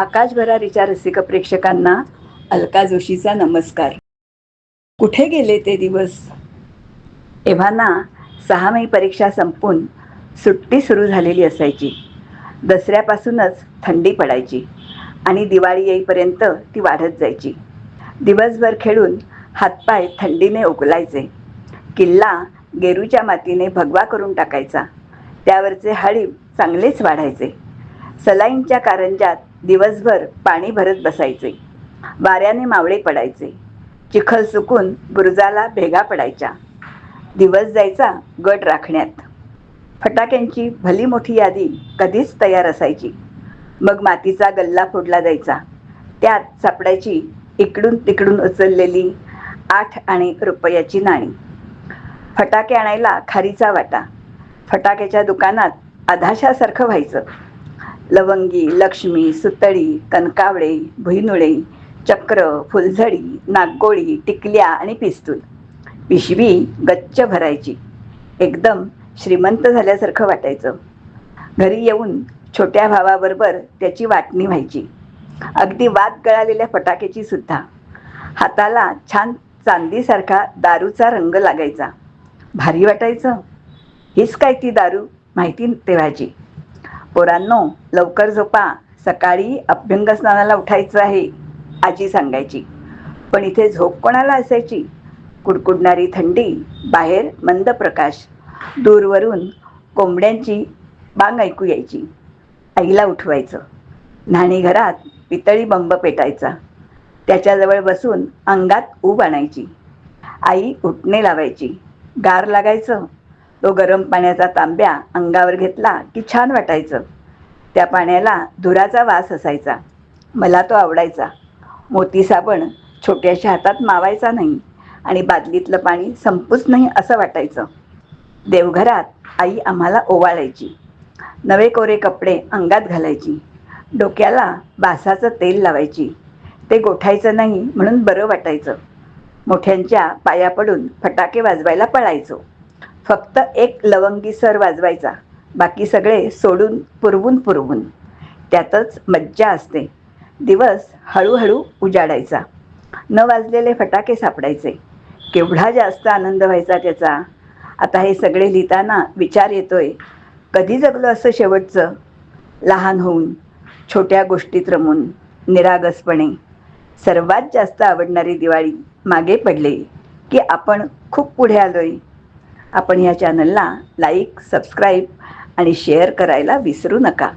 आकाशभरारीच्या रसिक प्रेक्षकांना अलका जोशीचा नमस्कार. कुठे गेले ते दिवस? एव्हाना सहा मे परीक्षा संपून सुट्टी सुरू झालेली असायची. दसऱ्यापासूनच थंडी पडायची आणि दिवाळी येईपर्यंत ती वाढत जायची. दिवसभर खेळून हातपाय थंडीने उगलायचे. किल्ला गेरूच्या मातीने भगवा करून टाकायचा. त्यावरचे हळीव चांगलेच वाढायचे. सलाईंच्या कारंजात दिवसभर पाणी भरत बसायचे. वाऱ्याने मावळे पडायचे. चिखल सुकून बुरुजाला भेगा पडायच्या. दिवस जायचा गट राखण्यात. फटाक्यांची भली मोठी यादी कधीच तयार असायची. मग मातीचा गल्ला फोडला जायचा. त्यात सापडायची इकडून तिकडून उचललेली आठ आणि रुपयाची नाणी. फटाके आणायला खारीचा वाटा. फटाक्याच्या दुकानात अधाशासारखं व्हायचं. लवंगी लक्ष्मी सुतळी कनकावळे भुईनुळे चक्र फुलझडी नागगोळी टिकल्या आणि पिस्तूल. पिशवी गच्च भरायची. एकदम श्रीमंत झाल्यासारखं वाटायचं. घरी येऊन छोट्या भावाबरोबर त्याची वाटणी व्हायची. अगदी वाद गळालेल्या फटाक्याची सुद्धा. हाताला छान चांदीसारखा दारूचा रंग लागायचा. भारी वाटायचं. हीच काय ती दारू? माहिती तेव्हाची. पोरांनो लवकर झोपा. सकाळी अभ्यंगस्नानाला उठायचं आहे आजी सांगायची. पण इथे झोप कोणाला असायची? कुडकुडणारी थंडी बाहेर मंद प्रकाश. दूरवरून कोंबड्यांची बांग ऐकू यायची. आईला उठवायचं. न्हाणीघरात पितळी बंब पेटायचा. त्याच्याजवळ बसून अंगात ऊब आणायची. आई उठणे लावायची. गार लागायचं. तो गरम पाण्याचा तांब्या अंगावर घेतला की छान वाटायचं. त्या पाण्याला धुराचा वास असायचा. मला तो आवडायचा. मोती साबण छोट्याशा हातात मावायचा नाही आणि बादलीतलं पाणी संपूच नाही असं वाटायचं. देवघरात आई आम्हाला ओवाळायची. नवे कोरे कपडे अंगात घालायची. डोक्याला बासाचं तेल लावायची. ते गोठायचं नाही म्हणून बरं वाटायचं. मोठ्यांच्या पाया पडून फटाके वाजवायला पळायचो. फक्त एक लवंगी सर वाजवायचा. बाकी सगळे सोडून पुरवून पुरवून. त्यातच मज्जा असते. दिवस हळूहळू उजाडायचा. न वाजलेले फटाके सापडायचे. केवढा जास्त आनंद व्हायचा त्याचा. आता हे सगळे लिहिताना विचार येतोय. कधी जगलो असं शेवटचं? लहान होऊन छोट्या गोष्टीत रमून निरागसपणे. सर्वात जास्त आवडणारी दिवाळी मागे पडले की आपण खूप पुढे आलोय. आपण ह्या चॅनलला लाईक सबस्क्राईब आणि शेअर करायला विसरू नका.